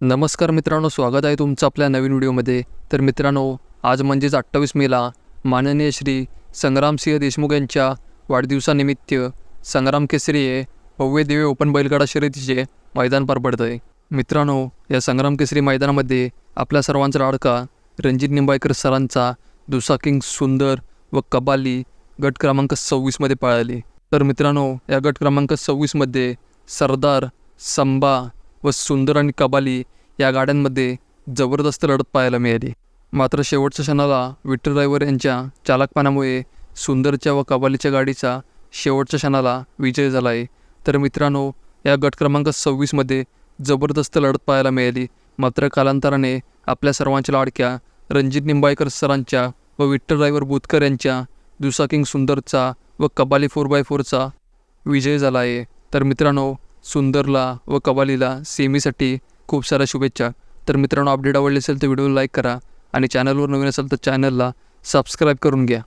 नमस्कार मित्रांनो स्वागत आहे तुमचं आपल्या नवीन व्हिडिओमध्ये. तर मित्रांनो आज म्हणजेच अठ्ठावीस मेला माननीय श्री संग्रामसिंह देशमुख यांच्या वाढदिवसानिमित्त संग्राम केसरी हे भव्य दिव्य ओपन बैलगाडा शर्यतीचे मैदान पार पडतं आहे मित्रांनो या संग्राम केसरी मैदानामध्ये आपल्या सर्वांचा लाडका रणजित निंबाळकर सरांचा दुसा किंग सुंदर व कबाली गट क्रमांक सव्वीसमध्ये पळाली. तर मित्रांनो या गट क्रमांक सव्वीसमध्ये सरदार संबा व सुंदर आणि कबाली या गाड्यांमध्ये जबरदस्त लढत पाहायला मिळाली. मात्र शेवटच्या क्षणाला विठ्ठल ड्रायव्हर यांच्या चालकपणामुळे सुंदरच्या व कबालीच्या गाडीचा शेवटच्या क्षणाला विजय झाला आहे तर मित्रांनो या गट क्रमांक सव्वीसमध्ये जबरदस्त लढत पाहायला मिळाली. मात्र कालांतराने आपल्या सर्वांच्या लाडक्या रणजित निंबाळकर सरांच्या व विठ्ठल ड्रायव्हर बुतकर यांच्या दुसा किंग सुंदरचा व कबाली फोर बाय फोरचा विजय झाला आहे तर मित्रांनो सुंदरला व कवालीला सेमीसाठी खूप साऱ्या शुभेच्छा. तर मित्रांनो अपडेट आवडले असेल तर व्हिडिओला लाईक करा आणि चॅनलवर नवीन असेल तर चॅनलला सबस्क्राईब करून घ्या.